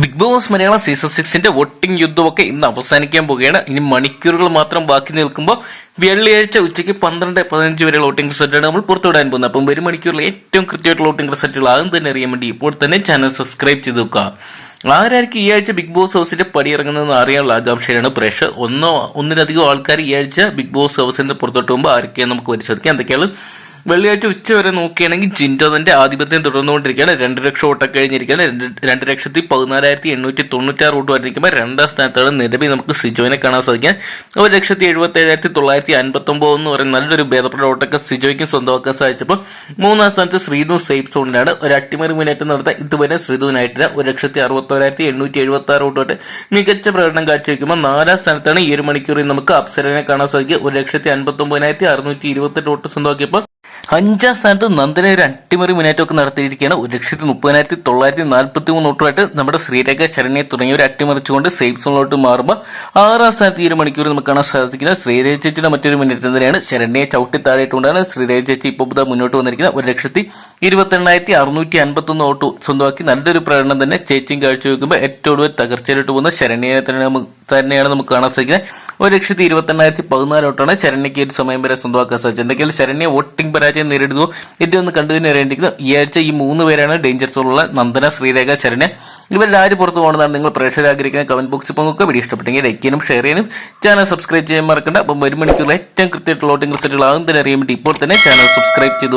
Big Boss Malayalam season സിക്സിന്റെ voting യുദ്ധമൊക്കെ ഇന്ന് അവസാനിക്കാൻ പോവുകയാണ്. ഇനി മണിക്കൂറുകൾ മാത്രം ബാക്കി നിൽക്കുമ്പോൾ വെള്ളിയാഴ്ച ഉച്ചയ്ക്ക് പന്ത്രണ്ട് പതിനഞ്ച് വരെ വോട്ടിംഗ് റിസൾട്ടാണ് നമ്മൾ പുറത്തുവിടാൻ പോകുന്നത്. അപ്പം വരും മണിക്കൂറിൽ ഏറ്റവും കൃത്യമായിട്ടുള്ള വോട്ടിംഗ് റിസൾട്ടുകൾ ആദ്യം തന്നെ അറിയാൻ വേണ്ടി ഇപ്പോൾ തന്നെ ചാനൽ സബ്സ്ക്രൈബ് ചെയ്ത് വെക്കുക. ആരായിരിക്കും ഈ ആഴ്ച ബിഗ് ബോസ് ഹൗസിന്റെ പടി ഇറങ്ങുന്നതെന്ന് അറിയാനുള്ള ആകാംക്ഷയാണ് പ്രേക്ഷ ഒന്നോ ഒന്നിലധികം ആൾക്കാർ ഈ ആഴ്ച ബിഗ് ബോസ് ഹൗസിന്റെ പുറത്തോട്ട് പോകുമ്പോൾ ആരൊക്കെയാണ് നമുക്ക് പരിശോധിക്കാം. എന്തൊക്കെയാണ്? വെള്ളിയാഴ്ച ഉച്ച വരെ നോക്കുകയാണെങ്കിൽ ജിൻഡോതിന്റെ ആധിപത്യം തുടർന്നുകൊണ്ടിരിക്കുകയാണ്. രണ്ട് ലക്ഷം വോട്ടൊക്കെ കഴിഞ്ഞിരിക്കുകയാണ്. രണ്ട് ലക്ഷത്തി പതിനാലായിരത്തി എണ്ണൂറ്റി തൊണ്ണൂറ്റാറ് വോട്ട് വന്നിരിക്കുമ്പോൾ രണ്ടാം സ്ഥാനത്താണ് നിലവിൽ നമുക്ക് സിജോയിനെ കാണാൻ സാധിക്കാം ഒരു ലക്ഷത്തി എഴുപത്തി ഏഴായിരത്തി തൊള്ളായിരത്തി അൻപത്തി ഒമ്പത് എന്ന് പറയുന്ന നല്ലൊരു ഭേദപ്പെട്ട വോട്ടൊക്കെ സിജോയ്ക്ക് സ്വന്തമാക്കാൻ സാധിച്ചപ്പോൾ മൂന്നാം സ്ഥാനത്ത് ശ്രീധു സേഫ് സോണിലാണ്. ഒരു അട്ടിമറി മുന്നേറ്റം നടത്താൻ ഇതുവരെ ശ്രീധുവിനായിട്ടില്ല ഒരു ലക്ഷത്തി അറുപത്തോരായിരത്തി എണ്ണൂറ്റി എഴുപത്തി ആറ് വോട്ടോട്ട് മികച്ച പ്രകടനം കാഴ്ചവെക്കുമ്പോൾ നാലാം സ്ഥാനത്താണ് ഈ ഒരു മണിക്കൂറിൽ നമുക്ക് അപ്സരനെ കാണാൻ സാധിക്കുക. ഒരു ലക്ഷത്തി അൻപത്തി ഒമ്പതിനായിരത്തി അറുന്നൂറ്റി ഇരുപത്തെട്ട് വോട്ട് സ്വന്തമാക്കിയപ്പോൾ അഞ്ചാം സ്ഥാനത്ത് നന്ദന ഒരു അട്ടിമറി മുന്നേറ്റമൊക്കെ നടത്തിയിരിക്കുകയാണ്. ഒരു ലക്ഷത്തി മുപ്പതിനായിരത്തി തൊള്ളായിരത്തി നാൽപ്പത്തി മൂന്ന് വോട്ടുമായിട്ട് നമ്മുടെ ശ്രീരേഖ ശരണ്യെ തുടങ്ങിയവർ അട്ടിമറിച്ചുകൊണ്ട് സേഫ് സോണിലോട്ട് മാറുമ്പോൾ ആറാം സ്ഥാനത്ത് ഈ ഒരു മണിക്കൂർ നമുക്ക് കാണാൻ സാധിക്കുന്നത് ശ്രീരേഖ ചേച്ചിയുടെ മറ്റൊരു മുന്നേറ്റം തന്നെയാണ്. ശരണ്യെ ചവിട്ടി താഴെയിട്ടുകൊണ്ടാണ് ശ്രീരേഖ ചേച്ചി ഇപ്പോൾ പുതുതായി മുന്നോട്ട് വന്നിരിക്കുന്നത്. ഒരു ലക്ഷത്തി ഇരുപത്തെണ്ണായിരത്തി അറുന്നൂറ്റി അൻപത്തൊന്ന് വോട്ട് സ്വന്തമാക്കി നല്ലൊരു പ്രകടനം തന്നെ ചേച്ചിയും കാഴ്ചവെക്കുമ്പോൾ ഏറ്റവും കൂടുതൽ തകർച്ചയിലോട്ട് പോകുന്ന ശരണ്യെ തന്നെ തന്നെയാണ് നമുക്ക് കാണാൻ സാധിക്കുന്നത്. ഒരു ലക്ഷത്തി ഇരുപത്തെണ്ണായിരത്തി പതിനാല് വോട്ടാണ് ശരണ്യയ്ക്ക് ഒരു സമയം വരെ സ്വന്തമാക്കാൻ സാധിച്ചത്. എന്തൊക്കെയാണ് ശരണ്യ വോട്ടിംഗ് പരാജയം നേരിടുന്നു. ഇതിന്റെ ഒന്ന് കണ്ടു തന്നെ അറിയേണ്ടിയിരിക്കുന്നു. ഈ ആഴ്ച ഈ മൂന്ന് പേരാണ് ഡേഞ്ചർ സോണുള്ള നന്ദന ശ്രീരേഖ ശരണ് ഇവരിൽ ആര് പുറത്തു പോകണമെന്നാണ് നിങ്ങൾ പ്രേക്ഷകർ ആഗ്രഹിക്കുന്ന കമന്റ് ബോക്സിൽ പങ്കുവെക്കുക വീഡിയോ ഇഷ്ടപ്പെട്ടെങ്കിൽ ലൈക്ക് ചെയ്യാനും ഷെയർ ചെയ്യാനും ചാനൽ സബ്സ്ക്രൈബ് ചെയ്യാൻ മറക്കണ്ട. അപ്പം ഒരു മണിക്കൂറിൽ ഏറ്റവും കൃത്യമായിട്ടുള്ള ഓട്ടിംഗ് റിസൾട്ടുകൾ ആകും തന്നെ അറിയാൻ വേണ്ടി ഇപ്പോൾ തന്നെ ചാനൽ സബ്സ്ക്രൈബ് ചെയ്തു.